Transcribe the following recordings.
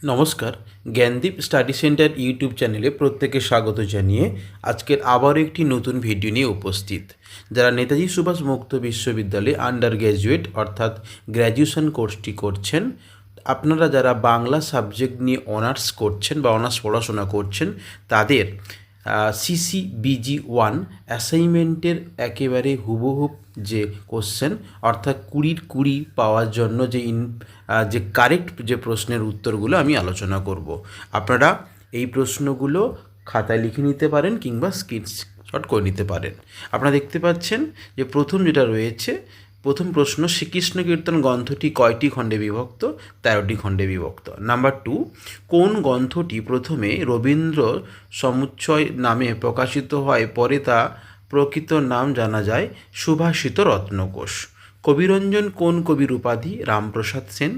নমস্কার, Gyandeep study centre YouTube চ্যানেলে প্রত্যেকে স্বাগত জানিয়ে আজকের আবারও একটি নতুন ভিডিও নিয়ে উপস্থিত। যারা নেতাজি সুভাষ মুক্ত বিশ্ববিদ্যালয়ে আন্ডার গ্র্যাজুয়েট অর্থাৎ গ্র্যাজুয়েশন কোর্সটি করছেন, আপনারা যারা বাংলা সাবজেক্ট নিয়ে অনার্স করছেন বা অনার্স পড়াশোনা করছেন, তাদের সিসি বিজি ওয়ান অ্যাসাইনমেন্টের একেবারে হুবহুব যে কোশ্চেন অর্থাৎ কুড়ির কুড়ি পাওয়ার জন্য যে ইন যে কারেক্ট যে প্রশ্নের উত্তরগুলো আমি আলোচনা করব। আপনারা এই প্রশ্নগুলো খাতায় লিখে নিতে পারেন কিংবা স্ক্রিনশট করে নিতে পারেন। আপনারা দেখতে পাচ্ছেন যে প্রথম যেটা রয়েছে প্রথম প্রশ্ন, শ্রীকৃষ্ণ কীর্তন গ্রন্থটি কয়টি খণ্ডে বিভক্ত? তেরোটি খণ্ডে বিভক্ত। নাম্বার টু, কোন গ্রন্থটি প্রথমে রবীন্দ্র সমুচ্ছয় নামে প্রকাশিত হয়, পরে তা প্রকৃত নাম জানা যায়, সুভাষিত রত্নকোষ? কবিরঞ্জন কোন কবির উপাধি? রামপ্রসাদ সেন।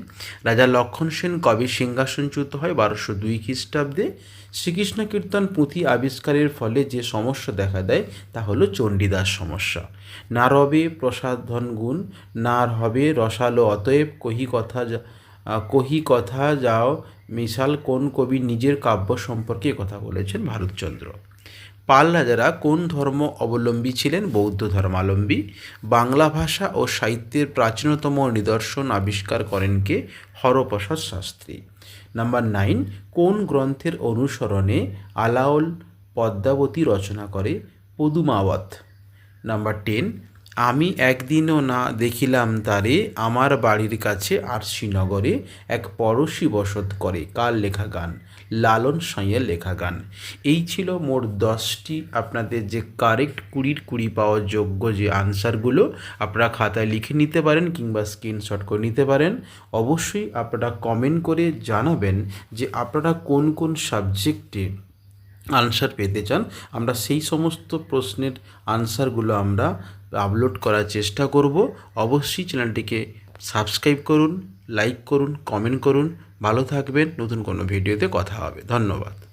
রাজা লক্ষণ সেন কবে সিংহাসনচ্যুত হয়? বারোশো দুই খ্রিস্টাব্দে। শ্রীকৃষ্ণ কীর্তন পুঁথি আবিষ্কারের ফলে যে সমস্যা দেখা দেয়, তা হলো চণ্ডীদাস সমস্যা। না রবে প্রসাধন গুণ, না হবে রসালো অতএব কহি কথা কহি কথা যাও। মিশাল কোন কবি নিজের কাব্য সম্পর্কে কথা বলেছেন ভারতচন্দ্র। পাল রাজারা কোন ধর্ম অবলম্বী ছিলেন? বৌদ্ধ ধর্মালম্বী বাংলা ভাষা ও সাহিত্যের প্রাচীনতম নিদর্শন আবিষ্কার করেন কে? হরপ্রসাদ শাস্ত্রী। নাম্বার নাইন, কোন গ্রন্থের অনুসরণে আলাউল পদ্মাবতী রচনা করে? পদুমাবত নাম্বার টেন আমি একদিনও না দেখিলাম তারে আমার বাড়ির কাছে আরশিনগরে এক পড়শি বসত করে, কার লেখা গান? লালন সাঁইয়ের লেখা গান। এই ছিল মোট দশটি। আপনাদের যে কারেক্ট কুড়ির কুড়ি পাওয়ার যোগ্য যে আনসারগুলো আপনারা খাতায় লিখে নিতে পারেন কিংবা স্ক্রিনশট করে নিতে পারেন। অবশ্যই আপনারা কমেন্ট করে জানাবেন যে আপনারা কোন কোন সাবজেক্টে আনসার পেতে চান। আমরা সেই সমস্ত প্রশ্নের আনসারগুলো আমরা আপলোড করার চেষ্টা করব। অবশ্যই চ্যানেলটিকে সাবস্ক্রাইব করুন লাইক করুন কমেন্ট করুন। ভালো থাকবেন, নতুন কোনো ভিডিওতে কথা হবে। ধন্যবাদ।